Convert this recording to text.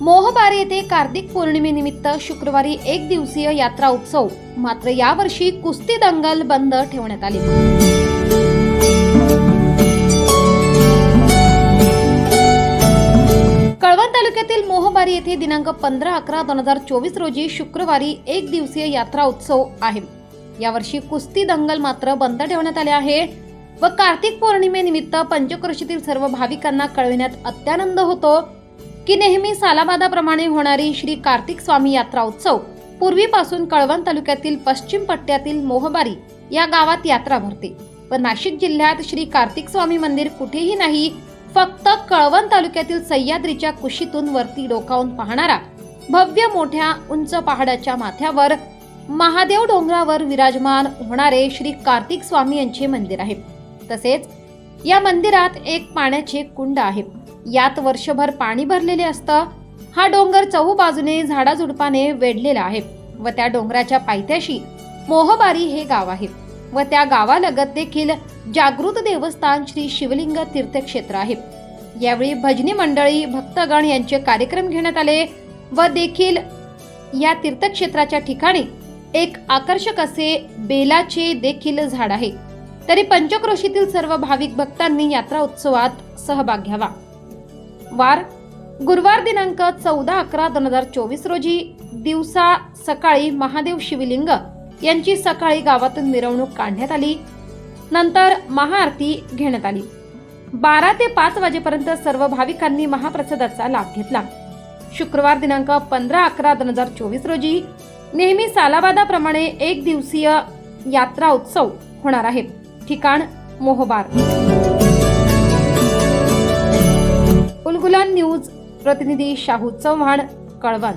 मोहबारी येथे कार्तिक पौर्णिमेनिमित्त शुक्रवारी एक दिवसीय यात्रा उत्सव. मात्र यावर्षी कुस्ती दंगल बंद ठेवण्यात आली. कळवण तालुक्यातील मोहबारी येथे दिनांक पंधरा अकरा दोन हजार चोवीस रोजी शुक्रवारी एक दिवसीय यात्रा उत्सव आहे. यावर्षी कुस्ती दंगल मात्र बंद ठेवण्यात आले आहे व कार्तिक पौर्णिमेनिमित्त पंचक्रोशीतील सर्व भाविकांना कळविण्यात अत्यानंद होतो. की नेहमी सालाबादाप्रमाणे होणारी श्री कार्तिक स्वामी यात्रा उत्सव पूर्वीपासून कळवण तालुक्यातील पश्चिम पट्ट्यातील मोहबारी या गावात यात्रा भरते. व नाशिक जिल्ह्यात श्री कार्तिक स्वामी मंदिर कुठेही नाही फक्त कळवण तालुक्यातील सह्याद्रीच्या कुशीतून वरती डोकावून पाहणारा भव्य मोठ्या उंच पहाडाच्या माथ्यावर महादेव डोंगरावर विराजमान होणारे श्री कार्तिक स्वामी यांचे मंदिर आहे. तसेच या मंदिरात एक पाण्याचे कुंड आहे. यात वर्षभर पाणी भरलेले असतं. हा डोंगर चहू बाजूने झाडाझुडपाने वेढलेला आहे व त्या डोंगराच्या पायथ्याशी मोहबारी हे गाव आहे व त्या गावालगत देखील जागृत देवस्थान श्री शिवलिंग तीर्थक्षेत्र आहे. यावेळी भजनी मंडळी भक्तगण यांचे कार्यक्रम घेण्यात आले व देखील या तीर्थक्षेत्राच्या ठिकाणी एक आकर्षक असे बेलाचे देखील झाड आहे. तरी पंचक्रोशीतील सर्व भाविक भक्तांनी यात्रा उत्सवात सहभाग घ्यावा. वार. गुरुवार दिनांक चौदा अकरा दोन हजार चोवीस रोजी दिवसा सकाळी महादेव शिवलिंग यांची सकाळी गावातून मिरवणूक काढण्यात आली. नंतर महाआरती घेण्यात आली. बारा ते पाच वाजेपर्यंत सर्व भाविकांनी महाप्रसादाचा लाभ घेतला. शुक्रवार दिनांक पंधरा अकरा दोन हजार चोवीस रोजी नेहमी सालाबादाप्रमाणे एक दिवसीय यात्रा उत्सव होणार आहे. ठिकाण मोहबार. उलगुलान न्यूज प्रतिनिधी शाहू चव्हाण कळवण.